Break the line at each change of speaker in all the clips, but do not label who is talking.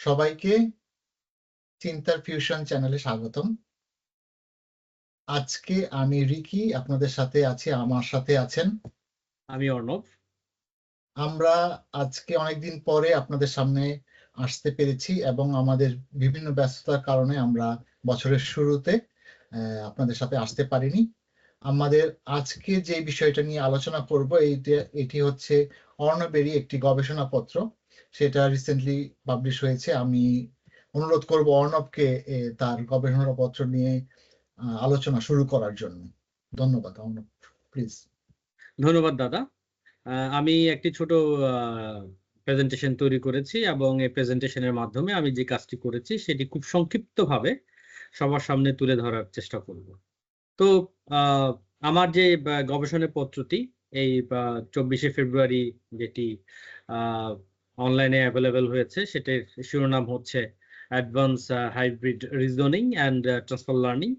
সবাইকে চিন্তার ফিউশন চ্যানেলে স্বাগতম। আজকে আমি রিকি আপনাদের সাথে আছি আমার সাথে আছেন।
আমি অর্ণব।
আমরা আজকে অনেকদিন পরে আপনাদের সামনে আসতে পেরেছি এবং আমাদের বিভিন্ন ব্যস্ততার কারণে আমরা বছরের শুরুতে আহ, আপনাদের সাথে আসতে পারিনি। আমাদের আজকে যে বিষয়টা নিয়ে আলোচনা করব এইটা এটি হচ্ছে অর্ণবেরই একটি গবেষণাপত্র। সেটা রিসেন্টলি পাবলিশ হয়েছে। আমি অনুরোধ করব অর্ণবকে তার গবেষণা পত্র নিয়ে আলোচনা শুরু করার জন্য। ধন্যবাদ অর্ণব প্লিজ
ধন্যবাদ দাদা। আমি একটি ছোট প্রেজেন্টেশন তৈরি করেছি এবং এই প্রেজেন্টেশনের মাধ্যমে আমি যে কাজটি করেছি সেটি খুব সংক্ষিপ্তভাবে সবার সামনে তুলে ধরার চেষ্টা করব। তো আমার যে গবেষণা পত্রটি এই চব্বিশে ফেব্রুয়ারি যেটি অনলাইনে অ্যাভেলেবেল হয়েছে। সেটির শিরোনাম হচ্ছে advance hybrid reasoning and transfer learning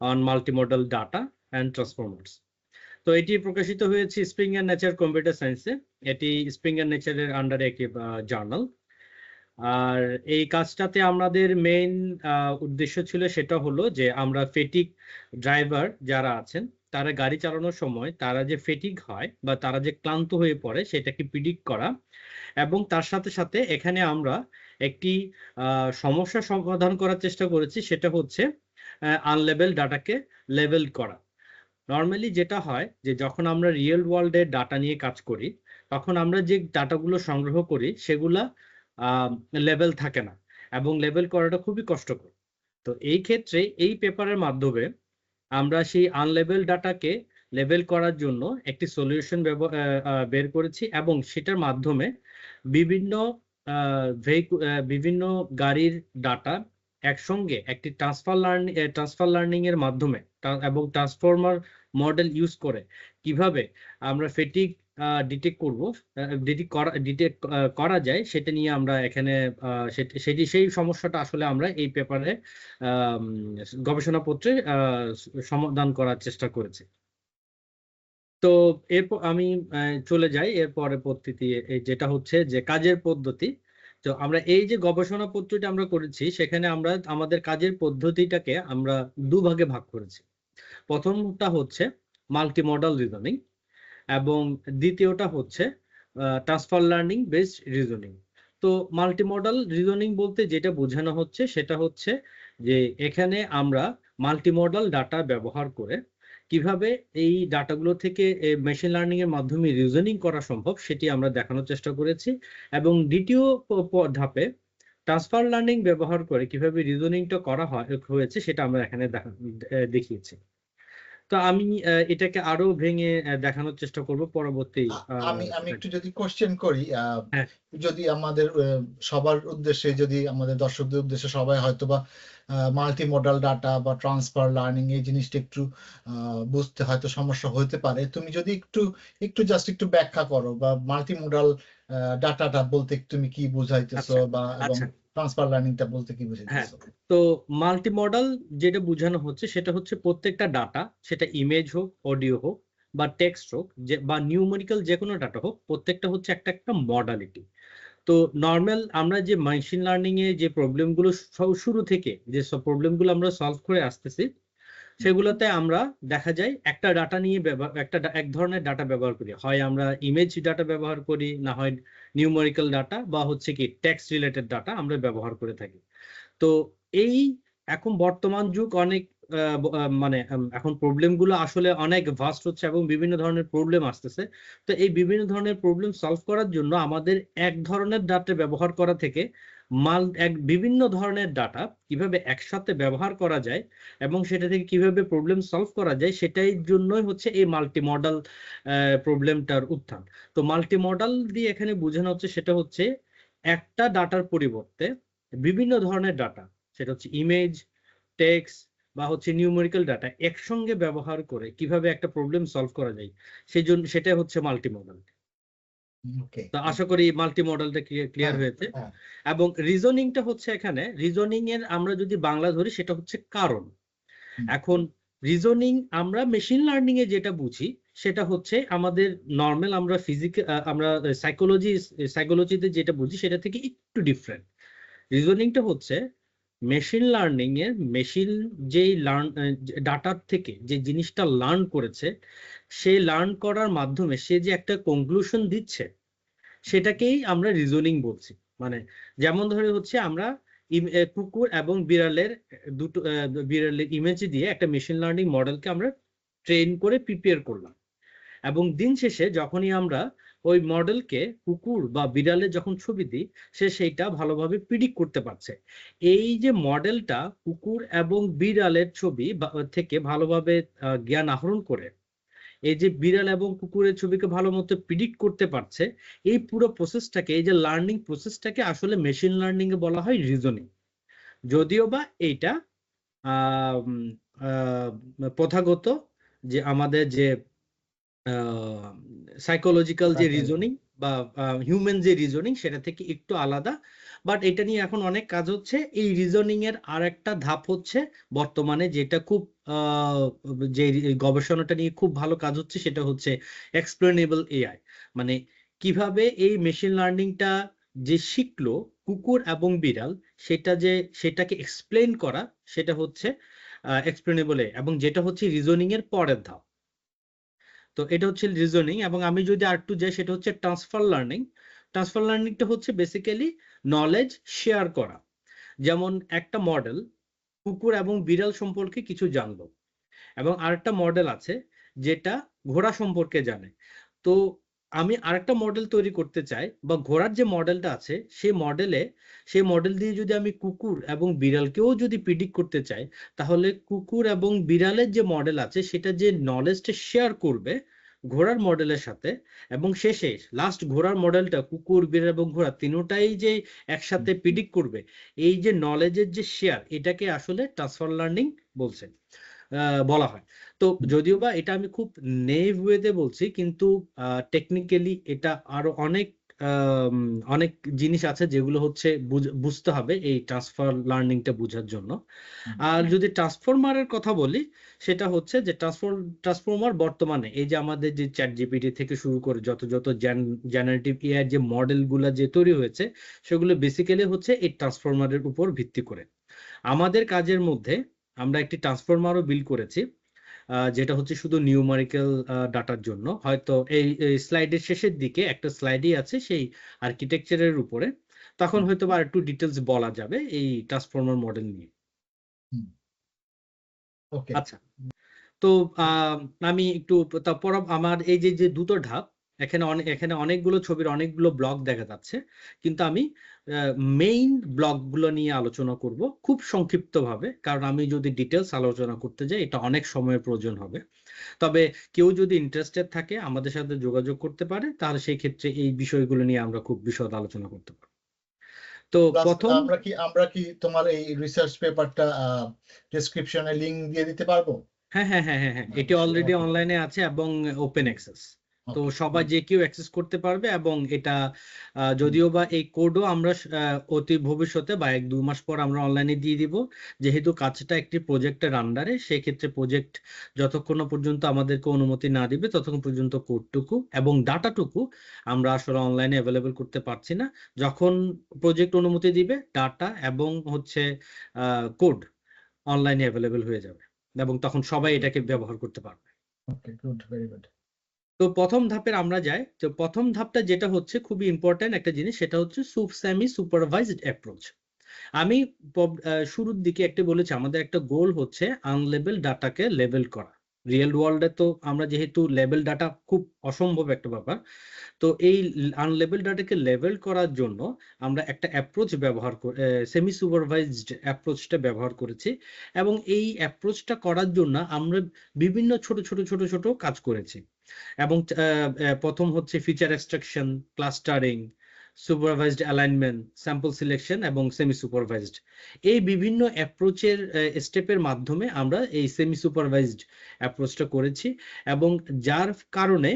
on multimodal data and transformers তো এটি প্রকাশিত হয়েছে স্প্রিং অ্যান্ড নেচার কম্পিউটার সায়েন্সে এটি স্প্রিং অ্যান্ড নেচারের আন্ডারে একটি জার্নাল আর এই কাজটাতে আমাদের মেইন উদ্দেশ্য ছিল সেটা হলো যে আমরা ফেটিক ড্রাইভার যারা আছেন তারা গাড়ি চালানোর সময় তারা যে ফেটিক হয় বা তারা যে ক্লান্ত হয়ে পড়ে সেটাকে প্রিডিক্ট করা এবং তার সাথে সাথে এখানে আমরা একটি সমস্যা সমাধান করার চেষ্টা করেছি, সেটা হচ্ছে আনলেভেল ডাটাকে লেভেল করা। নর্মালি যেটা হয় যে যখন আমরা রিয়েল ওয়ার্ল্ডের ডাটা নিয়ে কাজ করি, তখন আমরা যে ডাটাগুলো সংগ্রহ করি সেগুলা লেভেল থাকে না এবং লেভেল করাটা খুবই কষ্টকর। তো এই ক্ষেত্রে এই পেপারের মাধ্যমে আমরা সেই আনলেবেল ডাটাকে লেবেল করার জন্য একটি সলিউশন বের করেছি এবং সেটার মাধ্যমে বিভিন্ন বিভিন্ন গাড়ির ডাটা একসঙ্গে একটি ট্রান্সফার লার্নিং ট্রান্সফার লার্নিং এর মাধ্যমে, এবং ট্রান্সফর্মার মডেল ইউজ করে। কীভাবে? আমরা ফেটিক ডিটেক্ট করব। ডিটেক্ট করা ডিটেক্ট করা যায়, সেটা নিয়ে আমরা এখানে সেটি সেই সমস্যাটা আসলে আমরা এই পেপারে গবেষণাপত্রে সমাধান করার চেষ্টা করেছি। তো এরপর আমি চলে যাই এর এই যেটা হচ্ছে যে কাজের পদ্ধতি। তো আমরা এই যে গবেষণা পত্রটি আমরা করেছি, সেখানে আমরা, আমাদের কাজের পদ্ধতিটাকে আমরা দুভাগে ভাগ করেছি। প্রথমটা হচ্ছে মাল্টি মাল্টিমডাল রিজনিং এবং দ্বিতীয়টা হচ্ছে ট্রান্সফার লার্নিং বেসড রিজনিং তো মাল্টিমডাল রিজনিং বলতে যেটা বোঝানো হচ্ছে সেটা হচ্ছে যে এখানে আমরা মাল্টিমডাল ডাটা ব্যবহার করে কীভাবে এই ডাটাগুলো থেকে মেশিন লার্নিং এর মাধ্যমে রিজনিং করা সম্ভব সেটি আমরা দেখানোর চেষ্টা করেছি এবং দ্বিতীয় ধাপে ট্রান্সফার লার্নিং ব্যবহার করে কীভাবে রিজনিংটা করা হয়, হয়েছে সেটা আমরা এখানে দেখা- দেখিয়েছি। তো আমি এটাকে আরও ভেঙে দেখানোর চেষ্টা করব পরবর্তী
আমি আমি একটু যদি কোশ্চেন করি
হ্যাঁ।
যদি আমাদের সবার উদ্দেশ্যে যদি আমাদের দর্শকদের উদ্দেশ্যে সবাই হয়তোবা মাল্টি মডাল ডাটা বা ট্রান্সফার লার্নিং এই জিনিসটা একটু আহ, বুঝতে হয়তো সমস্যা হতে পারে তুমি যদি একটু একটু জাস্ট একটু ব্যাখ্যা করো বা মাল্টি মডাল ডাটাটা বলতে তুমি কি বুঝাইতেছো
আচ্ছা,
বা এবং ট্রান্সফার লার্নিংটা বলতে কি হ্যাঁ
তো মাল্টি মডেল যেটা বোঝানো হচ্ছে সেটা হচ্ছে প্রত্যেকটা ডাটা সেটা ইমেজ হোক অডিও হোক বা টেক্সট হোক যে বা নিউমেরিক্যাল যে কোনো ডাটা হোক প্রত্যেকটা হচ্ছে একটা একটা মডালিটি তো নর্মাল আমরা যে মেশিন লার্নিং এ যে প্রবলেমগুলো শুরু থেকে যে সব প্রবলেমগুলো আমরা সলভ করে আসতেছি সেগুলোতে আমরা দেখা যায় একটা ডাটা নিয়ে একটা এক ধরনের ডাটা ব্যবহার করি। হয় আমরা ইমেজ ডাটা ব্যবহার করি, না হয় নিউমেরিক্যাল ডাটা বা হচ্ছে কি টেক্সট রিলেটেড ডাটা আমরা ব্যবহার করে থাকি। তো এই এখন বর্তমান যুগ অনেক মানে এখন প্রবলেমগুলো আসলে অনেক ভাস্ট হচ্ছে এবং বিভিন্ন ধরনের প্রবলেম আসতেছে। তো এই বিভিন্ন ধরনের প্রবলেম সলভ করার জন্য আমাদের এক ধরনের ডাটা ব্যবহার করা থেকে মাল এক বিভিন্ন ধরনের ডাটা কীভাবে একসাথে ব্যবহার করা যায় এবং সেটা থেকে কীভাবে প্রবলেম সলভ করা যায় সেটাই জন্যই হচ্ছে এই মাল্টি মডাল প্রবলেমটার উত্থান। তো মাল্টি মডাল দিয়ে এখানে বোঝানো হচ্ছে সেটা হচ্ছে একটা ডাটার পরিবর্তে বিভিন্ন ধরনের ডাটা সেটা হচ্ছে ইমেজ টেক্সট বা হচ্ছে নিউমেরিক্যাল ডাটা একসঙ্গে ব্যবহার করে কীভাবে একটা প্রবলেম সলভ করা যায় সেই জন্য সেটা হচ্ছে মাল্টি মডেল তো আশা করি মাল্টি মডেলটা ক্লিয়ার
হ্যাঁ,
হয়েছে।
হ্যাঁ।
এবং রিজনিংটা হচ্ছে এখানে রিজনিং এর আমরা যদি বাংলা ধরি সেটা হচ্ছে কারণ। এখন রিজনিং আমরা মেশিন লার্নিং এ যেটা বুঝি সেটা হচ্ছে আমাদের নর্মাল আমরা ফিজিক আমরা সাইকোলজি সাইকোলজিতে যেটা বুঝি সেটা থেকে একটু ডিফারেন্ট রিজনিংটা হচ্ছে মেশিন লার্নিং এর মেশিন যেই লার্ন ডাটার থেকে যে জিনিসটা লার্ন করেছে সেই লার্ন করার মাধ্যমে সে যে একটা কনক্লুশন দিচ্ছে সেটাকেই আমরা রিজনিং বলছি। মানে যেমন ধরে হচ্ছে আমরা কুকুর এবং বিড়ালের দুটো বিড়ালের ইমেজ দিয়ে একটা মেশিন লার্নিং মডেলকে আমরা ট্রেন করে প্রিপেয়ার করলাম। এবং দিন শেষে যখনই আমরা ওই মডেলকে কুকুর বা বিড়ালের যখন ছবি দিই, সে সেইটা ভালোভাবে প্রিডিক্ট করতে পারছে। এই যে মডেলটা কুকুর এবং বিড়ালের ছবি থেকে ভালোভাবে জ্ঞান আহরণ করে এই যে বিড়াল এবং কুকুরের ছবিকে ভালো মতো প্রিডিক্ট করতে পারছে এই পুরো প্রসেসটাকে এই যে লার্নিং প্রসেসটাকে আসলে মেশিন লার্নিং এ বলা হয় রিজনিং যদিও বা এইটা প্রথাগত যে আমাদের যে সাইকোলজিক্যাল যে রিজনিং বা হিউম্যান যে রিজনিং সেটা থেকে একটু আলাদা বাট এটা নিয়ে এখন অনেক কাজ হচ্ছে। এই রিজনিং এর আর একটা ধাপ হচ্ছে বর্তমানে যেটা খুব যে গবেষণাটা নিয়ে খুব ভালো কাজ হচ্ছে সেটা হচ্ছে এক্সপ্লেনেবল এআই মানে কীভাবে এই মেশিন লার্নিংটা যে শিখলো কুকুর এবং বিড়াল, সেটা যে, সেটাকে এক্সপ্লেন করা, সেটা হচ্ছে এক্সপ্লেনেবল এবং যেটা হচ্ছে রিজনিং এর পরের ধাপ। তো এটা হচ্ছে রিজনিং এবং আমি যদি আর একটু যাই, সেটা হচ্ছে ট্রান্সফার লার্নিং ট্রান্সফার লার্নিংটা হচ্ছে বেসিক্যালি নলেজ শেয়ার করা। যেমন একটা মডেল কুকুর এবং বিড়াল সম্পর্কে কিছু জানলো এবং আরেকটা মডেল আছে যেটা ঘোড়া সম্পর্কে জানে। তো আমি আরেকটা মডেল তৈরি করতে চাই বা ঘোড়ার যে মডেলটা আছে সেই মডেলে সেই মডেল দিয়ে যদি আমি কুকুর এবং বিড়ালকেও যদি প্রিডিক্ট করতে চাই, তাহলে কুকুর এবং বিড়ালের যে মডেল আছে সেটা যে নলেজটা শেয়ার করবে ঘোড়ার মডেলের সাথে এবং শেষে লাস্ট ঘোড়ার মডেলটা কুকুর বিড়াল এবং ঘোড়া তিনোটাই যে একসাথে প্রিডিক্ট করবে এই যে নলেজের যে শেয়ার এটাকে আসলে ট্রান্সফার লার্নিং বলছেন বলা হয়। তো যদিও বা এটা আমি খুব নেভ ওয়েতে বলছি কিন্তু টেকনিক্যালি এটা আরও অনেক অনেক জিনিস আছে যেগুলো হচ্ছে বুঝ- বুঝতে হবে এই ট্রান্সফার লার্নিংটা বোঝার জন্য। আর যদি ট্রান্সফরমারের কথা বলি সেটা হচ্ছে যে ট্রান্সফর ট্রান্সফরমার বর্তমানে এই যে আমাদের যে চ্যাট জিপিটি থেকে শুরু করে যত যত জেনারেটিভ এআই যে মডেলগুলো যে তৈরি হয়েছে সেগুলো বেসিক্যালি হচ্ছে এই ট্রান্সফরমারের উপর ভিত্তি করে। আমাদের কাজের মধ্যে আমরা একটি ট্রান্সফরমারও বিল করেছি। যেটা হচ্ছে শুধু নিউমারিক্যাল ডাটার জন্য। হয়তো এই স্লাইডের শেষের দিকে একটা স্লাইডই আছে সেই আর্কিটেকচারের উপরে। তখন হয়তো বা একটু ডিটেলস বলা যাবে এই ট্রান্সফরমার মডেল নিয়ে।
ওকে
আচ্ছা। তো আহ, আমি একটু তারপর আমার এই যে যে দুটো ধাপ এখানে অনেক এখানে অনেকগুলো ছবির অনেকগুলো ব্লক দেখা যাচ্ছে। কিন্তু আমি মেইন ব্লকগুলো নিয়ে আলোচনা করব খুব সংক্ষিপ্তভাবে কারণ আমি যদি ডিটেলস আলোচনা করতে যাই এটা অনেক সময়ের প্রয়োজন হবে। তবে কেউ যদি ইন্টারেস্টেড থাকে আমাদের সাথে যোগাযোগ করতে পারে তাহলে সেই ক্ষেত্রে এই বিষয়গুলো নিয়ে আমরা খুব বিশদ আলোচনা করতে পারব। তো প্রথম
আমরা কি আমরা কি তোমার এই রিসার্চ পেপারটা ডেসক্রিপশনে লিংক দিয়ে দিতে পারব?
হ্যাঁ হ্যাঁ হ্যাঁ হ্যাঁ হ্যাঁ এটি
আচ্ছা,
অলরেডি অনলাইনে আছে এবং ওপেন অ্যাক্সেস তো সবাই যে কেউ অ্যাক্সেস করতে পারবে এবং এটা যদিও বা এই কোডও আমরা অতি ভবিষ্যতে বা এক দু মাস পর আমরা অনলাইনে দিয়ে দিব। যেহেতু কাজটা একটি প্রজেক্টের আন্ডারে সেক্ষেত্রে প্রজেক্ট যতক্ষণ পর্যন্ত আমাদেরকে অনুমতি না দিবে ততক্ষণ পর্যন্ত কোডটুকু এবং ডাটাটুকু আমরা আসলে অনলাইনে অ্যাভেলেবেল করতে পারছি না। যখন প্রজেক্ট অনুমতি দিবে ডাটা এবং হচ্ছে কোড অনলাইনে অ্যাভেলেবেল হয়ে যাবে এবং তখন সবাই এটাকে ব্যবহার করতে পারবে।
ওকে গুড ভেরি গুড
তো প্রথম ধাপের আমরা যাই। তো প্রথম ধাপটা যেটা হচ্ছে খুবই ইম্পর্ট্যান্ট একটা জিনিস, সেটা হচ্ছে সুপ সেমি সুপারভাইজড অ্যাপ্রোচ আমি শুরুর দিকে একটা বলেছি, আমাদের একটা গোল হচ্ছে আনলেবেল ডাটাকে লেবেল করা। রিয়েল ওয়ার্ল্ডে তো আমরা যেহেতু লেবেল ডাটা খুব অসম্ভব একটা ব্যাপার, তো এই আনলেবেল ডাটাকে লেবেল করার জন্য আমরা একটা অ্যাপ্রোচ ব্যবহার সেমি সুপারভাইজড অ্যাপ্রোচটা ব্যবহার করেছি এবং এই অ্যাপ্রোচটা করার জন্য আমরা বিভিন্ন ছোট ছোট ছোট ছোট কাজ করেছি। এবং প্রথম হচ্ছে feature extraction clustering supervised alignment sample selection এবং সেমি সুপারভাইজড এই বিভিন্ন অ্যাপ্রোচের স্টেপের মাধ্যমে আমরা এই সেমি সুপারভাইজড অ্যাপ্রোচটা করেছি এবং যার কারণে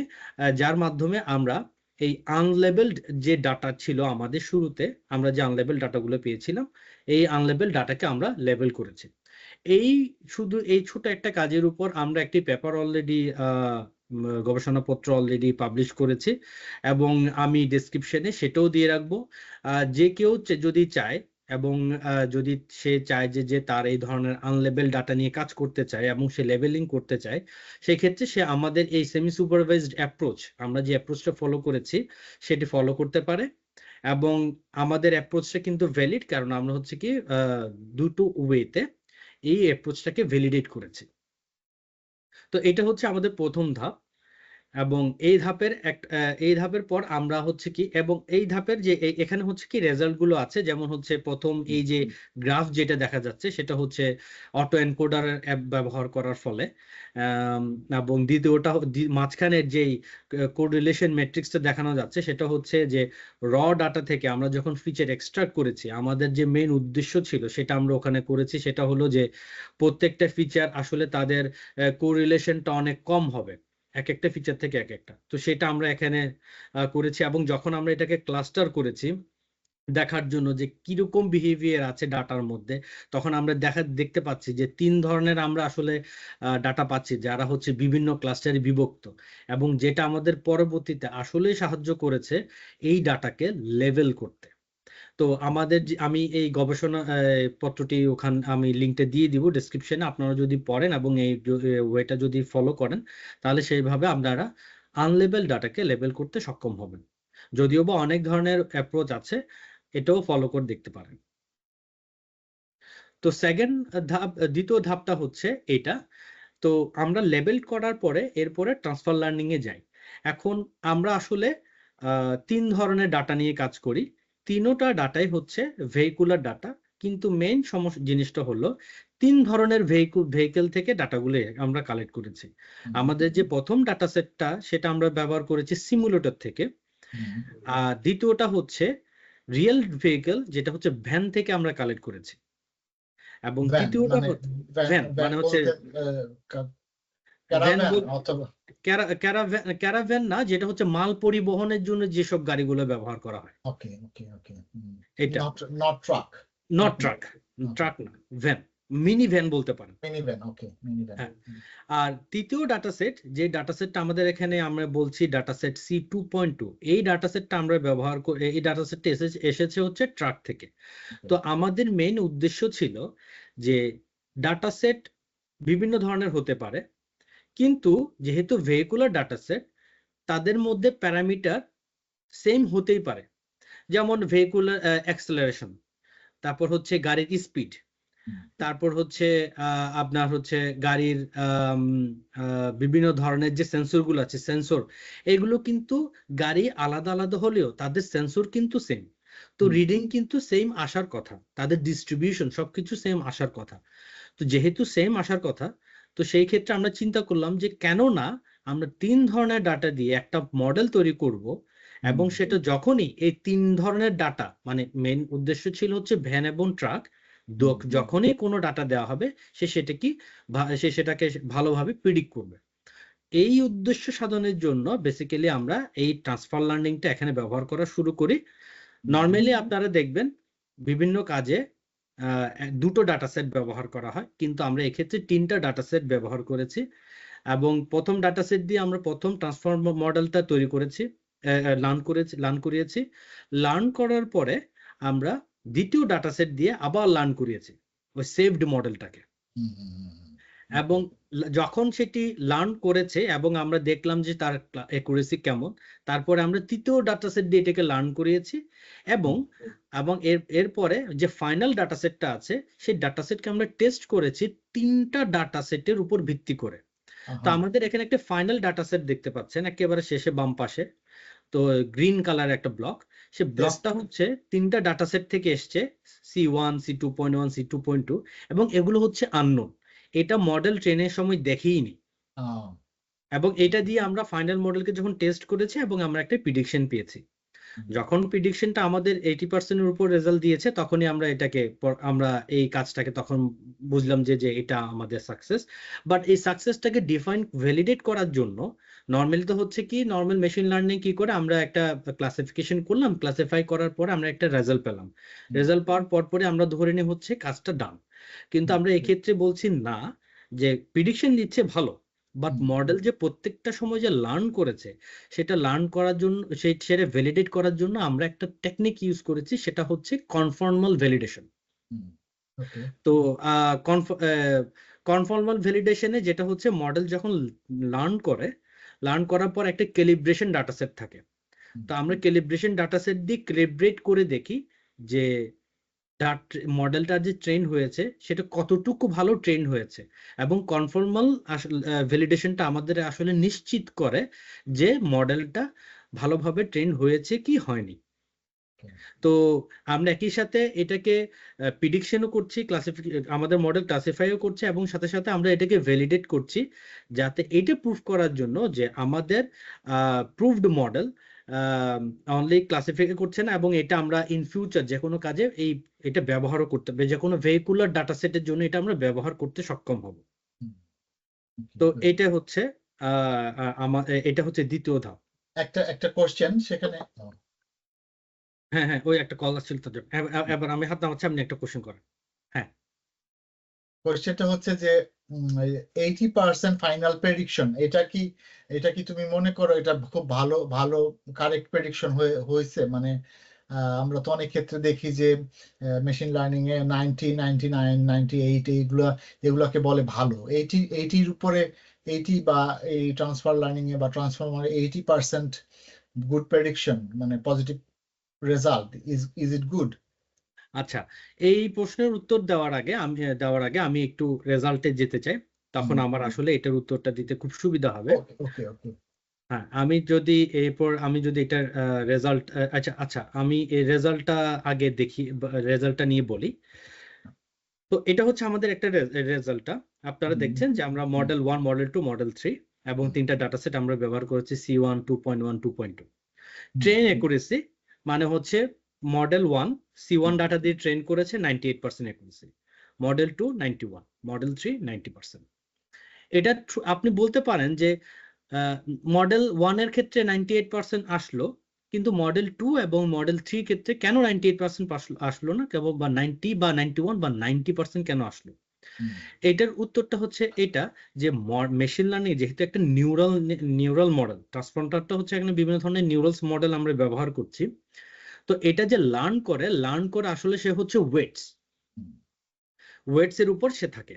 যার মাধ্যমে আমরা এই আনলেবেলড যে ডাটা ছিল আমাদের শুরুতে, আমরা যে আনলেবেল ডাটাগুলো পেয়েছিলাম, এই আনলেবেল ডাটাকে আমরা লেবেল করেছি। এই শুধু, এই ছোট একটা কাজের উপর আমরা একটি পেপার অলরেডি গবেষণাপত্র অলরেডি পাবলিশ করেছি এবং আমি ডেসক্রিপশনে সেটাও দিয়ে রাখব। যে কেউ যদি চায় এবং যদি সে চায় যে যে তার এই ধরনের আনলেবেল ডাটা নিয়ে কাজ করতে চায় এবং সে লেভেলিং করতে চায় সেই ক্ষেত্রে সে আমাদের এই সেমি সুপারভাইজড অ্যাপ্রোচ আমরা যে অ্যাপ্রোচটা ফলো করেছি, সেটি ফলো করতে পারে এবং আমাদের অ্যাপ্রোচটা কিন্তু ভ্যালিড কারণ আমরা হচ্ছে কি দুটো ওয়েতে এই অ্যাপ্রোচটাকে ভ্যালিডেট করেছি। তো এটা হচ্ছে আমাদের প্রথম ধাপ। এবং এই ধাপের এক এই ধাপের পর আমরা হচ্ছে কি এবং এই ধাপের যে এখানে হচ্ছে কি রেজাল্টগুলো আছে যেমন হচ্ছে প্রথম এই যে গ্রাফ যেটা দেখা যাচ্ছে সেটা হচ্ছে অটো এনকোডার অ্যাপ ব্যবহার করার ফলে এবং দ্বিতীয়টা মাঝখানের যেই কোরিলেশন ম্যাট্রিক্সটা দেখানো যাচ্ছে সেটা হচ্ছে যে র ডাটা থেকে আমরা যখন ফিচার এক্সট্রাক্ট করেছি আমাদের যে মেন উদ্দেশ্য ছিল সেটা আমরা ওখানে করেছি সেটা হলো যে প্রত্যেকটা ফিচার আসলে তাদের কোরিলেশনটা অনেক কম হবে। এক একটা ফিচার থেকে এক একটা তো সেটা আমরা এখানে করেছি এবং যখন আমরা এটাকে ক্লাস্টার করেছি, দেখার জন্য যে কীরকম বিহেভিয়ার আছে ডাটার মধ্যে, তখন আমরা দেখা, দেখতে পাচ্ছি যে তিন ধরনের আমরা আসলে ডাটা পাচ্ছি, যারা হচ্ছে বিভিন্ন ক্লাস্টারে বিভক্ত। এবং যেটা আমাদের পরবর্তীতে আসলেই সাহায্য করেছে এই ডাটাকে লেভেল করতে। তো আমাদের আমি এই গবেষণা পত্রটি ওখান, আমি লিঙ্কটা দিয়ে দিব ডেসক্রিপশনে আপনারা যদি পড়েন এবং এই ওয়েটা যদি ফলো করেন, তাহলে সেইভাবে আপনারা আনলেবেল ডাটাকে লেবেল করতে সক্ষম হবেন। যদিও বা অনেক ধরনের অ্যাপ্রোচ আছে, এটাও ফলো করে দেখতে পারেন। তো সেকেন্ড ধাপ, দ্বিতীয় ধাপটা হচ্ছে এটা। তো আমরা লেবেল করার পরে এরপরে ট্রান্সফার লার্নিং এ যাই। এখন আমরা আসলে তিন ধরনের ডাটা নিয়ে কাজ করি। তিনোটা ডাটাই হচ্ছে ভেহিকুলার ডাটা কিন্তু মেইন সমস্যা জিনিসটা হলো তিন ধরনের ভেহিকুল ভেহিকেল থেকে ডাটাগুলো আমরা কালেক্ট করেছি। আমাদের যে প্রথম ডাটা সেটটা সেটা আমরা ব্যবহার করেছি সিমুলেটর থেকে। আর দ্বিতীয়টা হচ্ছে রিয়েল ভেহিকেল যেটা হচ্ছে ভ্যান থেকে আমরা কালেক্ট করেছি। এবং তৃতীয়টা হচ্ছে
ভ্যান
মানে হচ্ছে ভ্যান
ক্যারাভ্যান
ক্যারা- ক্যারাভ্যান ক্যারাভ্যান না যেটা হচ্ছে মাল পরিবহনের জন্য যেসব গাড়িগুলো ব্যবহার করা হয়।
ওকে ওকে ওকে
এটা।
Not truck
not truck truck না ভ্যান মিনি ভ্যান বলতে পারেন।
Mini van okay mini van.
আর তৃতীয় ডাটা সেট যে ডাটা সেটটা আমাদের এখানে আমরা বলছি data set C two point two এই ডাটা সেটটা আমরা ব্যবহার করে এই ডাটা সেটটা এসেছে এসেছে হচ্ছে ট্রাক থেকে। তো আমাদের মেইন উদ্দেশ্য ছিল যে ডাটা সেট বিভিন্ন ধরনের হতে পারে কিন্তু যেহেতু ভেহিকুলার ডাটা সেট তাদের মধ্যে প্যারামিটার সেম হতেই পারে। যেমন ভেহিকুলার অ্যাক্সেলারেশন তারপর হচ্ছে গাড়ির স্পিড তারপর হচ্ছে আপনার হচ্ছে গাড়ির বিভিন্ন ধরনের যে সেন্সরগুলো আছে সেন্সর এগুলো কিন্তু গাড়ি আলাদা আলাদা হলেও তাদের সেন্সর কিন্তু সেম তো রিডিং কিন্তু সেম আসার কথা তাদের ডিস্ট্রিবিউশন সবকিছু সেম আসার কথা। তো যেহেতু সেম আসার কথা তো সেই ক্ষেত্রে আমরা চিন্তা করলাম যে কেন না আমরা তিন ধরনের ডাটা দিয়ে একটা মডেল তৈরি করব এবং সেটা যখনই এই তিন ধরনের ডাটা মানে মেন উদ্দেশ্য ছিল হচ্ছে ভ্যান এবং ট্রাক। যখনই কোনো ডাটা দেওয়া হবে সে সেটা কি সে সেটাকে ভালোভাবে প্রিডিক্ট করবে। এই উদ্দেশ্য সাধনের জন্য বেসিক্যালি আমরা এই ট্রান্সফার লার্নিংটা এখানে ব্যবহার করা শুরু করি। নর্মালি আপনারা দেখবেন বিভিন্ন কাজে দুটো ডাটা সেট ব্যবহার করা হয়, কিন্তু আমরা এক্ষেত্রে তিনটা ডাটা সেট ব্যবহার করেছি এবং প্রথম ডাটা সেট দিয়ে আমরা প্রথম ট্রান্সফর্ম মডেলটা তৈরি করেছি লার্ন করেছি লার্ন করিয়েছি লার্ন করার পরে আমরা দ্বিতীয় ডাটা সেট দিয়ে আবার লার্ন করিয়েছি, ওই সেভড মডেলটাকে। এবং যখন সেটি লার্ন করেছে এবং আমরা দেখলাম যে তার একুরেসি কেমন তারপরে আমরা তৃতীয় ডাটা সেট দিয়ে এটাকে লার্ন করিয়েছি এবং এবং এর এরপরে যে ফাইনাল ডাটা সেটটা আছে সেই ডাটা সেটকে আমরা টেস্ট করেছি তিনটা ডাটা সেটের উপর ভিত্তি করে। তো আমাদের এখানে একটা ফাইনাল ডাটা সেট দেখতে পাচ্ছেন একেবারে শেষে বাম পাশে। তো গ্রিন কালার একটা ব্লক সে ব্লকটা হচ্ছে তিনটা ডাটা সেট থেকে এসছে C one C two point one C two point two এবং এগুলো হচ্ছে আননোন এটা মডেল ট্রেনের সময় দেখিনি।
আহ,
এবং এটা দিয়ে আমরা ফাইনাল মডেলকে যখন টেস্ট করেছি এবং আমরা একটা প্রিডিকশন পেয়েছি। যখন প্রিডিকশনটা আমাদের এইটি পার্সেন্টের উপর রেজাল্ট দিয়েছে তখনই আমরা এটাকে আমরা এই কাজটাকে তখন বুঝলাম যে যে এটা আমাদের সাকসেস বাট এই সাকসেসটাকে ডিফাইন ভ্যালিডেট করার জন্য নর্মালি তো হচ্ছে কি নর্মাল মেশিন লার্নিং কি করে আমরা একটা ক্লাসিফিকেশন করলাম ক্লাসিফাই করার পর আমরা একটা রেজাল্ট পেলাম। রেজাল্ট পাওয়ার পর পরে আমরা ধরে নিই হচ্ছে কাজটা ডান কিন্তু আমরা এক্ষেত্রে বলছি না যে প্রিডিকশন দিচ্ছে ভালো বাট মডেল যে প্রত্যেকটা সময় যে লার্ন করেছে সেটা লার্ন করার জন্য সেই সেটা ভ্যালিডেট করার জন্য আমরা একটা টেকনিক ইউজ করেছি সেটা হচ্ছে কনফর্মাল ভ্যালিডেশন তো কনফর্মাল ভ্যালিডেশনে যেটা হচ্ছে মডেল যখন লার্ন করে লার্ন করার পর একটা ক্যালিব্রেশন ডাটা সেট
থাকে
তো আমরা ক্যালিব্রেশন ডাটাসেট দিয়ে ক্যালিব্রেট করে দেখি যে মডেলটা যে ট্রেন হয়েছে, সেটা কতটুকু ভালো ট্রেন হয়েছে এবং কনফর্মাল ভ্যালিডেশনটা আমাদের আসলে নিশ্চিত করে যে মডেলটা ভালোভাবে ট্রেন হয়েছে কি হয়নি। তো আমরা একই সাথে এটাকে প্রিডিকশনও করছি ক্লাসিফি আমাদের মডেল ক্লাসিফাইও করছে এবং সাথে সাথে আমরা এটাকে ভ্যালিডেট করছি যাতে এটা প্রুফ করার জন্য যে আমাদের প্রুভড মডেল অনলি ক্লাসিফাই করছে না এবং এটা আমরা ইন ফিউচার যে কোনো কাজে এই এটা ব্যবহারও করতে হবে যে কোনো ভেহিকুলার ডাটা সেটের জন্য এটা আমরা ব্যবহার করতে সক্ষম হব। তো এটা হচ্ছে আমার এটা হচ্ছে দ্বিতীয় ধাপ।
একটা একটা কোশ্চেন সেখানে
হ্যাঁ হ্যাঁ ওই একটা কল আসছিল জন্য। এবার আমি হাত নামাচ্ছি আপনি একটা কোশ্চেন করেন।
কোশ্চেনটা হচ্ছে যে এইটি পার্সেন্ট ফাইনাল প্রেডিকশন এটা কি এটা কি তুমি মনে করো এটা খুব ভালো ভালো কারেক্ট প্রেডিকশন হয়ে, হয়েছে? মানে আমরা তো অনেক ক্ষেত্রে দেখি যে মেশিন লার্নিং এ ninety ninety nine ninety eight এইগুলা, এগুলাকে বলে ভালো। এইটি এইটির উপরে এইটি বা এই ট্রান্সফার লার্নিং এ বা transformer eighty percent good prediction মানে positive result is is it good
আচ্ছা এই প্রশ্নের উত্তর দেওয়ার আগে আমি দেওয়ার আগে আমি একটু রেজাল্টে যেতে চাই। তখন আমার আসলে এটার উত্তরটা দিতে খুব সুবিধা হবে। হ্যাঁ আমি যদি এরপর আমি যদি এটার রেজাল্ট আচ্ছা আচ্ছা আমি এই রেজাল্টটা আগে দেখি রেজাল্টটা নিয়ে বলি। তো এটা হচ্ছে আমাদের একটা রেজাল্টটা আপনারা দেখছেন যে আমরা model one model two model three এবং। তিনটা ডাটা সেট আমরা ব্যবহার করেছি C one two point one two point two train accuracy মানে হচ্ছে model one C one data দিয়ে ট্রেন করেছে ninety eight percent accuracy model two ninety one model three ninety percent এটা আপনি বলতে পারেন যে মডেল ওয়ানের ক্ষেত্রে নাইনটি এইট পার্সেন্ট আসলো কিন্তু মডেল টু এবং মডেল থ্রি ক্ষেত্রে কেন নাইনটি এইট পার্সেন্ট আসলো না? কেবল বা নাইনটি বা নাইনটি ওয়ান বা নাইনটি পার্সেন্ট কেন আসলো? এটার উত্তরটা হচ্ছে এটা যে মেশিন লার্নিং যেহেতু একটা নিউরাল নিউরাল মডেল ট্রান্সফর্মারটা হচ্ছে এখানে বিভিন্ন ধরনের নিউরালস মডেল আমরা ব্যবহার করছি। তো এটা যে লার্ন করে লার্ন করে আসলে সে হচ্ছে ওয়েটস ওয়েটস এর উপর সে থাকে।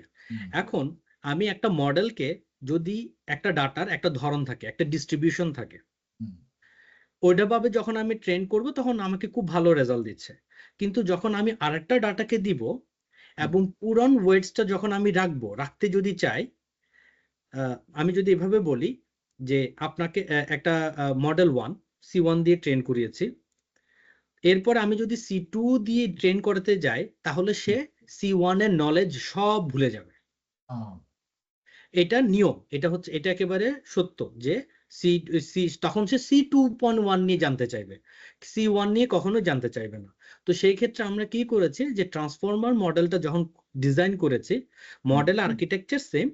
এখন আমি একটা মডেলকে যদি একটা ডাটার একটা ধরন থাকে একটা ডিস্ট্রিবিউশন থাকে
হুম,
ওইটা ভাবে যখন আমি ট্রেন করব তখন আমাকে খুব ভালো রেজাল্ট দিচ্ছে। কিন্তু যখন আমি আরেকটা ডাটাকে দিব এবং পুরন ওয়েটসটা যখন আমি রাখব রাখতে যদি চাই আহ, আমি যদি এভাবে বলি যে আপনাকে একটা মডেল ওয়ান সি ওয়ান দিয়ে ট্রেন করিয়েছি। এরপর আমি যদি সি টু দিয়ে ট্রেন করতে যাই তাহলে সে সি ওয়ানের নলেজ সব ভুলে যাবে। এটা নিয়ম এটা হচ্ছে এটা একেবারে সত্য যে সি সি তখন সে সি টু পয়েন্ট ওয়ান নিয়ে জানতে চাইবে। সি ওয়ান নিয়ে কখনো জানতে চাইবে না। তো সেই ক্ষেত্রে আমরা কি করেছি যে ট্রান্সফর্মার মডেলটা যখন ডিজাইন করেছি মডেল আর্কিটেকচার সেম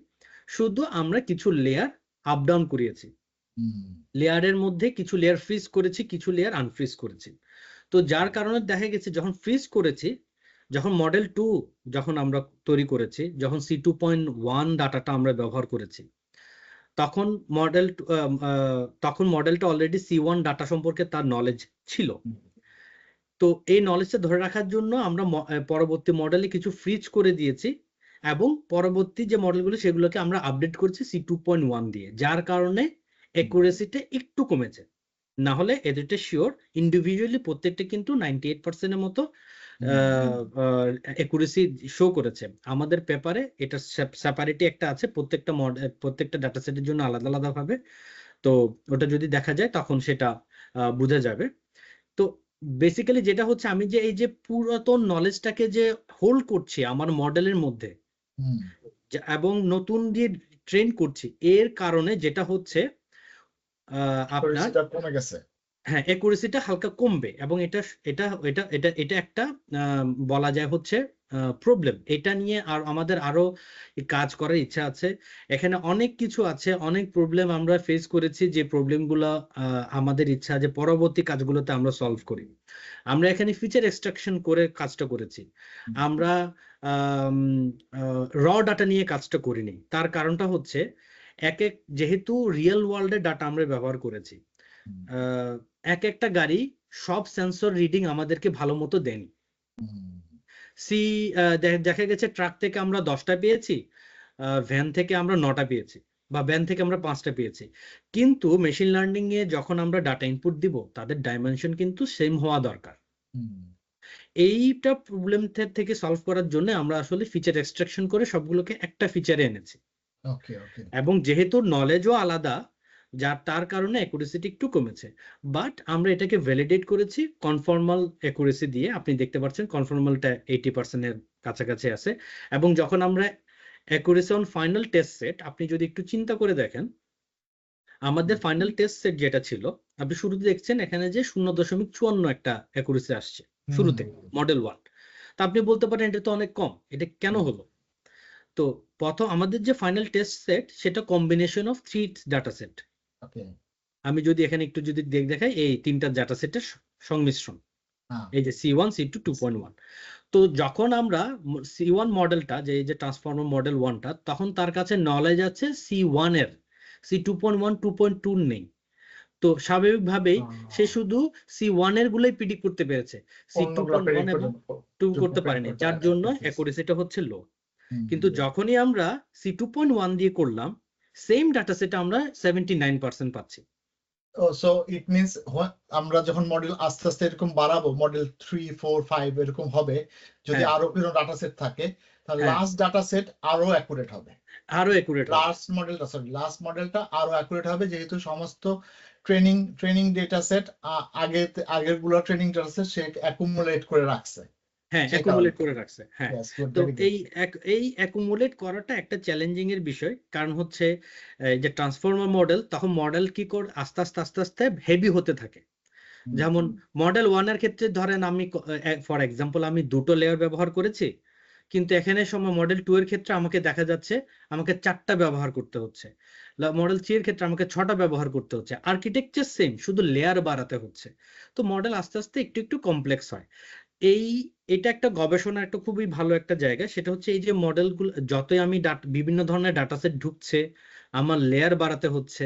শুধু আমরা কিছু লেয়ার আপ ডাউন করিয়েছি লেয়ারের মধ্যে কিছু লেয়ার ফ্রিজ করেছি কিছু লেয়ার আনফ্রিজ করেছি। তো যার কারণে দেখা গেছে যখন ফ্রিজ করেছি, যখন মডেল টু যখন আমরা তৈরি করেছি, যখন সি টু পয়েন্ট ওয়ান ডাটাটা আমরা ব্যবহার করেছি, তখন মডেল তখন মডেলটা অলরেডি সি ওয়ান ডাটা সম্পর্কে তার নলেজ ছিল। তো এই নলেজটা ধরে রাখার জন্য আমরা পরবর্তী মডেলে কিছু ফ্রিজ করে দিয়েছি এবং পরবর্তী যে মডেলগুলো সেগুলোকে আমরা আপডেট করছি সি টু পয়েন্ট ওয়ান দিয়ে, যার কারণে একটু কমেছে। না হলে এদেরটা শিওর ইন্ডিভিজুয়ালি প্রত্যেকটা কিন্তু নাইনটি এইট পার্সেন্টের মতো অ্যাকুরেসি শো করেছে। আমাদের পেপারে এটা সেপারেটি একটা আছে প্রত্যেকটা মডেল প্রত্যেকটা ডাটা সেটের জন্য আলাদা আলাদা ভাবে তো ওটা যদি দেখা যায় তখন সেটা বোঝা যাবে। তো বেসিক্যালি যেটা হচ্ছে আমি যে এই যে পুরাতন নলেজটাকে যে হোল্ড করছি আমার মডেলের মধ্যে এবং নতুন দিয়ে ট্রেন করছি এর কারণে যেটা হচ্ছে আপনার
কমে গেছে।
হ্যাঁ অ্যাকুরেসিটা হালকা কমবে এবং এটা এটা এটা এটা এটা একটা বলা যায় হচ্ছে প্রবলেম এটা নিয়ে আর আমাদের আরও কাজ করার ইচ্ছা আছে। এখানে অনেক কিছু আছে অনেক প্রবলেম আমরা ফেস করেছি যে প্রবলেমগুলো আমাদের ইচ্ছা যে পরবর্তী কাজগুলোতে আমরা সলভ করি। আমরা এখানে ফিচার এক্সট্রাকশন করে কাজটা করেছি। আমরা র ডাটা নিয়ে কাজটা করিনি। তার কারণটা হচ্ছে এক এক যেহেতু রিয়েল ওয়ার্ল্ডের ডাটা আমরা ব্যবহার করেছি এক একটা গাড়ি সব সেন্সর রিডিং আমাদেরকে ভালো মতো দেয়নি। সি দেখা গেছে ট্রাক থেকে আমরা দশটা পেয়েছি ভ্যান থেকে আমরা নটা পেয়েছি বা ভ্যান থেকে আমরা পাঁচটা পেয়েছি। কিন্তু মেশিন লার্নিং এ যখন আমরা ডাটা ইনপুট দিব তাদের ডাইমেনশন কিন্তু সেম হওয়া দরকার। এইটা প্রবলেম থেকে সলভ করার জন্য আমরা আসলে ফিচার এক্সট্রাকশন করে সবগুলোকে একটা ফিচারে এনেছি। এবং যেহেতু নলেজও আলাদা যার তার কারণে অ্যাকুরেসিটি একটু কমেছে। বাট আমরা এটাকে ভ্যালিডেট করেছি কনফর্মাল অ্যাকুরেসি দিয়ে। আপনি দেখতে পাচ্ছেন কনফর্মালটা এইটি পার্সেন্টের কাছাকাছি আছে। এবং যখন আমরা accuracy on final test set আপনি যদি একটু চিন্তা করে দেখেন আমাদের ফাইনাল টেস্ট সেট যেটা ছিল আপনি শুরুতে দেখছেন এখানে যে শূন্য দশমিক চুয়ান্ন একটা অ্যাকুরেসি আসছে শুরুতে মডেল ওয়ান তা আপনি বলতে পারেন এটা তো অনেক কম এটা কেন হলো? তো প্রথম আমাদের যে ফাইনাল টেস্ট সেট সেটা combination of three data set আমি যদি এখানে একটু যদি দেখ দেখাই এই তিনটা ডাটা সেটের সংমিশ্রণ।
হ্যাঁ।
এই যে C one C two two point one তো যখন আমরা সি ওয়ান মডেলটা যে এই যে ট্রান্সফর্মার মডেল ওয়ানটা তখন তার কাছে নলেজ আছে সি ওয়ানের। C two point one two point two নেই। তো স্বাভাবিকভাবেই সে শুধু সি ওয়ানের গুলোই প্রিডিক্ট করতে পেরেছে। সি টু পয়েন্ট ওয়ান এবং টু করতে পারেনি। যার জন্য। অ্যাকুরেসিটা হচ্ছে লো কিন্তু যখনই আমরা সি টু পয়েন্ট ওয়ান দিয়ে করলাম সেম ডাটা সেটে আমরা সেভেন্টি নাইন পার্সেন্ট পাচ্ছি।
সো ইট মিনস আমরা যখন মডেল আস্তে আস্তে এরকম বাড়াবো মডেল থ্রি ফোর ফাইভ এরকম হবে যদি
হ্যাঁ।
আরও কোনো ডাটা সেট থাকে তাহলে। লাস্ট ডাটা সেট আরও অ্যাকুরেট হবে।
আরও অ্যাকুরেট
লাস্ট মডেলটা সরি লাস্ট মডেলটা আরও অ্যাকুরেট হবে যেহেতু সমস্ত ট্রেনিং ট্রেনিং ডেটা সেট আগে আগেরগুলো ট্রেনিং ডেটা সেট সে অ্যাকুমুলেট করে রাখছে।
হ্যাঁ অ্যাকুমুলেট করে রাখছে হ্যাঁ। তো এই এই অ্যাকুমুলেট করাটা একটা চ্যালেঞ্জিং এর বিষয়। কারণ হচ্ছে যে ট্রান্সফর্মার মডেল তখন মডেল কি করে আস্তে আস্তে আস্তে আস্তে হেভি হতে থাকে। যেমন মডেল ওয়ানের ক্ষেত্রে ধরেন আমি ফর এক্সাম্পল আমি দুটো লেয়ার ব্যবহার করেছি কিন্তু এখানে সময় মডেল টু এর ক্ষেত্রে আমাকে দেখা যাচ্ছে আমাকে চারটা ব্যবহার করতে হচ্ছে। মডেল থ্রি এর ক্ষেত্রে আমাকে ছটা ব্যবহার করতে হচ্ছে। আর্কিটেকচার সেম শুধু লেয়ার বাড়াতে হচ্ছে। তো মডেল আস্তে আস্তে একটু একটু কমপ্লেক্স হয়। এই এটা একটা গবেষণার একটা খুবই ভালো একটা জায়গা। সেটা হচ্ছে এই যে মডেলগুলো যতই আমি বিভিন্ন ধরনের ডাটা সেট ঢুকছে আমার লেয়ার বাড়াতে হচ্ছে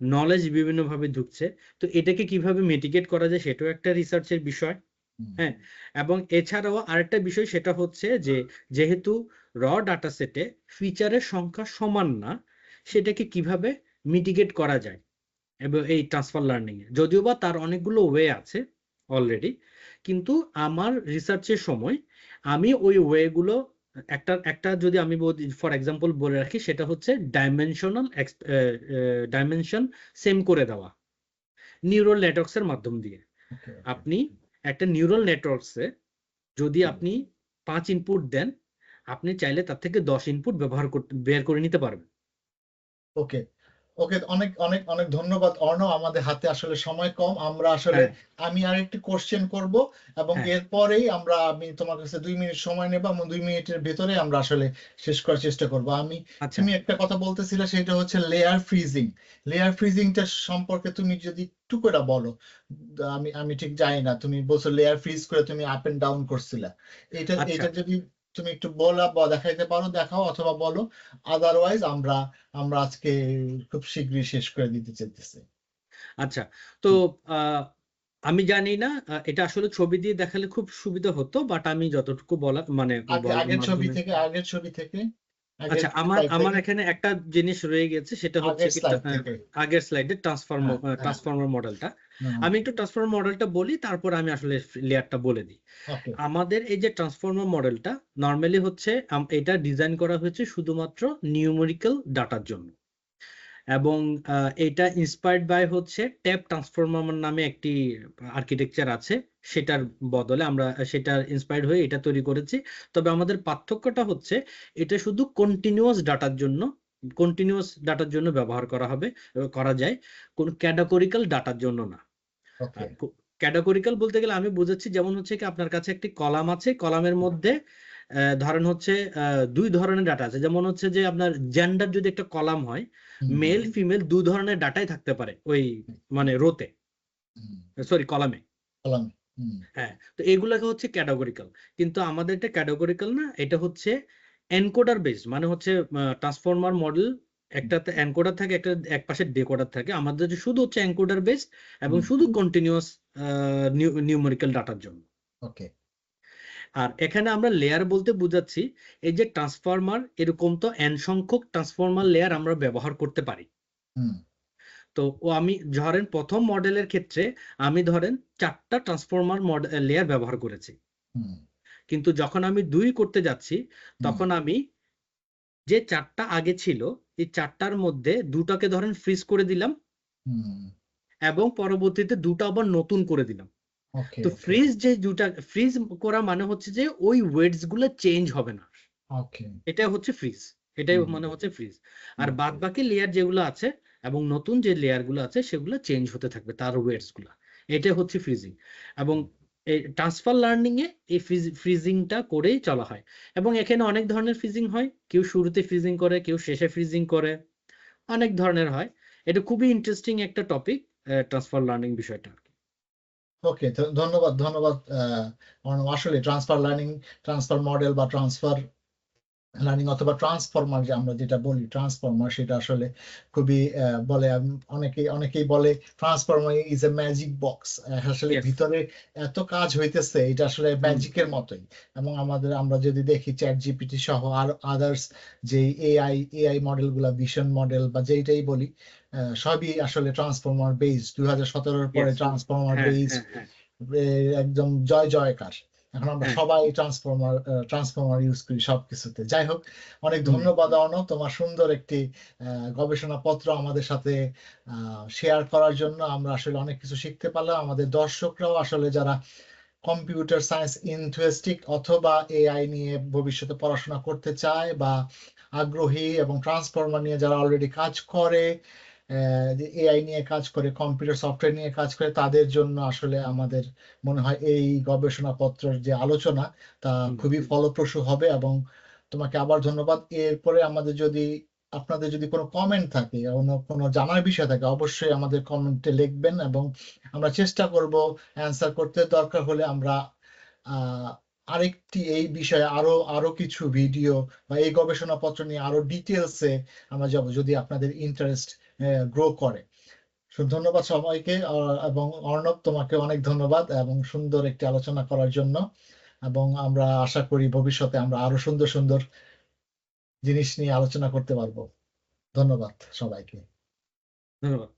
নলেজ বিভিন্নভাবে ঢুকছে তো এটাকে কীভাবে মিটিগেট করা যায় সেটাও একটা রিসার্চের বিষয় হ্যাঁ, এবং এছাড়াও আরেকটা বিষয় সেটা হচ্ছে যে যেহেতু র ডাটা সেটে ফিচারের সংখ্যা সমান না সেটাকে কীভাবে মিটিগেট করা যায়? এবং এই ট্রান্সফার লার্নিং এ যদিও বা তার অনেকগুলো ওয়ে আছে অলরেডি কিন্তু আমার রিসার্চের সময় আমি ওই ওয়েগুলো একটা একটা যদি আমি ফর এক্সাম্পল বলে রাখি সেটা হচ্ছে ডাইমেনশনাল ডাইমেনশন সেম করে দেওয়া। নিউরাল নেটওয়ার্কস এর মাধ্যম দিয়ে. আপনি একটা নিউরাল নেটওয়ার্কসে যদি আপনি পাঁচ ইনপুট দেন আপনি চাইলে তার থেকে দশ ইনপুট ব্যবহার করতে বের করে নিতে পারবেন।
ওকে ওকে অনেক অনেক অনেক ধন্যবাদ অর্ণব। আমাদের হাতে আসলে সময় কম। আমরা আসলে
হ্যাঁ।
আমি আরেকটি কোশ্চেন করব এবং
হ্যাঁ।
এরপরেই আমরা আমি তোমার কাছে দুই মিনিট সময় নেব এবং দুই মিনিটের ভেতরে আমরা আসলে শেষ করার চেষ্টা করব। আমি
আচ্ছা।
তুমি একটা কথা বলতেছিলে সেটা হচ্ছে লেয়ার ফ্রিজিং লেয়ার ফ্রিজিংটা সম্পর্কে তুমি যদি একটু করে বলো। আমি আমি ঠিক জানি না। তুমি বলছো লেয়ার ফ্রিজ করে তুমি আপ এন্ড ডাউন করছিলা। এটা
আচ্ছা।
এটা যদি তুমি একটু বলা বা দেখাইতে পারো দেখাও অথবা বলো। আদারওয়াইজ আমরা আমরা আজকে খুব শীঘ্রই শেষ করে দিতে চাইতেছি।
আচ্ছা তো আমি জানি না এটা আসলে ছবি দিয়ে দেখালে খুব সুবিধা হতো বাট আমি যতটুকু বলা মানে
আগের ছবি থেকে আগের ছবি থেকে
আচ্ছা আমার আমার এখানে একটা জিনিস রয়ে গেছে সেটা হচ্ছে
আগের স্লাইড
ট্রান্সফর্মার। ট্রান্সফর্মার মডেলটা আমি একটু ট্রান্সফর্মার মডেলটা বলি তারপর আমি আসলে লেয়ারটা বলে দিই। আমাদের এই যে ট্রান্সফর্মার মডেলটা নর্মালি হচ্ছে এটা ডিজাইন করা হয়েছে শুধুমাত্র নিউমেরিক্যাল ডাটার জন্য। এবং এটা ইন্সপায়ার্ড বাই হচ্ছে ট্যাপ ট্রান্সফর্মার নামে একটি আর্কিটেকচার আছে। সেটার বদলে আমরা সেটা ইন্সপায়ার্ড হয়ে এটা তৈরি করেছি। তবে আমাদের পার্থক্যটা হচ্ছে এটা শুধু কন্টিনিউয়াস ডাটার জন্য কন্টিনিউয়াস ডাটার জন্য ব্যবহার করা হবে করা যায়। কোন ক্যাটাগরিক্যাল ডাটার জন্য না। ক্যাটাগরিক্যাল বলতে গেলে আমি বুঝাচ্ছি যেমন হচ্ছে কি আপনার কাছে একটি কলাম আছে কলামের মধ্যে ধরেন হচ্ছে দুই ধরনের ডাটা আছে। যেমন হচ্ছে যে আপনার জেন্ডার যদি একটা কলাম হয় মেল ফিমেল দু ধরনের ডাটাই থাকতে পারে ওই মানে রোতে সরি কলামে। হ্যাঁ তো এগুলাকে হচ্ছে ক্যাটাগরিক্যাল কিন্তু আমাদের এটা ক্যাটাগরিক্যাল না এটা হচ্ছে এনকোডার বেসড মানে হচ্ছে ট্রান্সফর্মার মডেল একটাতে এনকোডার থাকে একটা এক পাশে ডেকোডার থাকে। আমাদের যে শুধু হচ্ছে এনকোডার বেসড এবং শুধু কন্টিনিউয়াস নিউমেরিক্যাল ডাটার জন্য।
ওকে
আর এখানে আমরা লেয়ার বলতে বুঝাচ্ছি এই যে ট্রান্সফরমার এরকম তো এন সংখ্যক ট্রান্সফরমার লেয়ার আমরা ব্যবহার করতে পারি।
হুম।
তো ও আমি ধরেন প্রথম মডেলের ক্ষেত্রে আমি ধরেন চারটা ট্রান্সফরমার লেয়ার ব্যবহার করেছি। কিন্তু যখন আমি দুই করতে যাচ্ছি তখন আমি যে চারটা আগে ছিল এই চারটার মধ্যে দুটাকে ধরেন ফ্রিজ করে দিলাম এবং পরবর্তীতে দুটো আবার নতুন করে দিলাম। তো ফ্রিজ যে দুটা ফ্রিজ করা মানে হচ্ছে যে ওই ওয়েটসগুলো চেঞ্জ হবে না। এটা হচ্ছে ফ্রিজ এটাই মানে হচ্ছে ফ্রিজ আর বাদ বাকি লেয়ার যেগুলো আছে এবং নতুন যে লেয়ারগুলো আছে সেগুলো চেঞ্জ হতে থাকবে তার ওয়েটসগুলো। এটা হচ্ছে ফ্রিজিং এবং ট্রান্সফার লার্নিং এ এই ফ্রিজিংটা করেই চলা হয়। এবং এখানে অনেক ধরনের ফ্রিজিং হয়। কেউ শুরুতে ফ্রিজিং করে, কেউ শেষে ফ্রিজিং করে। অনেক ধরনের হয়। এটা খুবই ইন্টারেস্টিং একটা টপিক ট্রান্সফার লার্নিং বিষয়টা।
ওকে ধন্যবাদ ধন্যবাদ আসলে ট্রান্সফার লার্নিং ট্রান্সফার মডেল বা ট্রান্সফার লার্নিং অথবা ট্রান্সফর্মার যে আমরা যেটা বলি ট্রান্সফর্মার সেটা আসলে খুবই বলে অনেকেই অনেকেই বলে transformer is a magic box আসলে ভিতরে এত কাজ হইতেছে এটা আসলে ম্যাজিকের মতোই। এবং আমাদের আমরা যদি দেখি চ্যাট জিপিটি সহ আর আদার্স যে এআই এআই মডেলগুলা ভিশন মডেল বা যেইটাই বলি সবই আসলে ট্রান্সফর্মার বেস দুই হাজার সতেরোর পরে ট্রান্সফর্মার
হ্যাঁ
বেস
হ্যাঁ হ্যাঁ।
একদম জয় জয়কার। এখন আমরা
হ্যাঁ।
সবাই ট্রান্সফরমার ট্রান্সফরমার ইউজ করি সবকিছুতে। যাই হোক অনেক ধন্যবাদ অর্ণব তোমার সুন্দর একটি গবেষণাপত্র আমাদের সাথে শেয়ার করার জন্য। আমরা আসলে অনেক কিছু শিখতে পারলাম। আমাদের দর্শকরাও আসলে যারা কম্পিউটার সায়েন্স ইন্টারেস্টিক অথবা এআই নিয়ে ভবিষ্যতে পড়াশোনা করতে চায় বা আগ্রহী এবং ট্রান্সফরমার নিয়ে যারা অলরেডি কাজ করে এআই নিয়ে কাজ করে কম্পিউটার সফটওয়্যার নিয়ে কাজ করে তাদের জন্য আসলে আমাদের মনে হয় এই গবেষণাপত্রের যে আলোচনা তা খুবই ফলপ্রসূ হবে এবং তোমাকে আবার ধন্যবাদ। এরপরে আমাদের যদি আপনাদের যদি কোনো কমেন্ট থাকে অন্য কোনো জানার বিষয় থাকে অবশ্যই আমাদের কমেন্টে লিখবেন এবং আমরা চেষ্টা করব অ্যান্সার করতে। দরকার হলে আমরা আহ, আরেকটি এই বিষয়ে আরও আরও কিছু ভিডিও বা এই গবেষণাপত্র নিয়ে আরও ডিটেলসে আমরা যাব যদি আপনাদের ইন্টারেস্ট গ্রো করে। ধন্যবাদ সবাইকে এবং অর্ণব, তোমাকে অনেক ধন্যবাদ এবং সুন্দর একটি আলোচনা করার জন্য। এবং আমরা আশা করি ভবিষ্যতে আমরা আরও সুন্দর সুন্দর জিনিস নিয়ে আলোচনা করতে পারব। ধন্যবাদ সবাইকে।
ধন্যবাদ।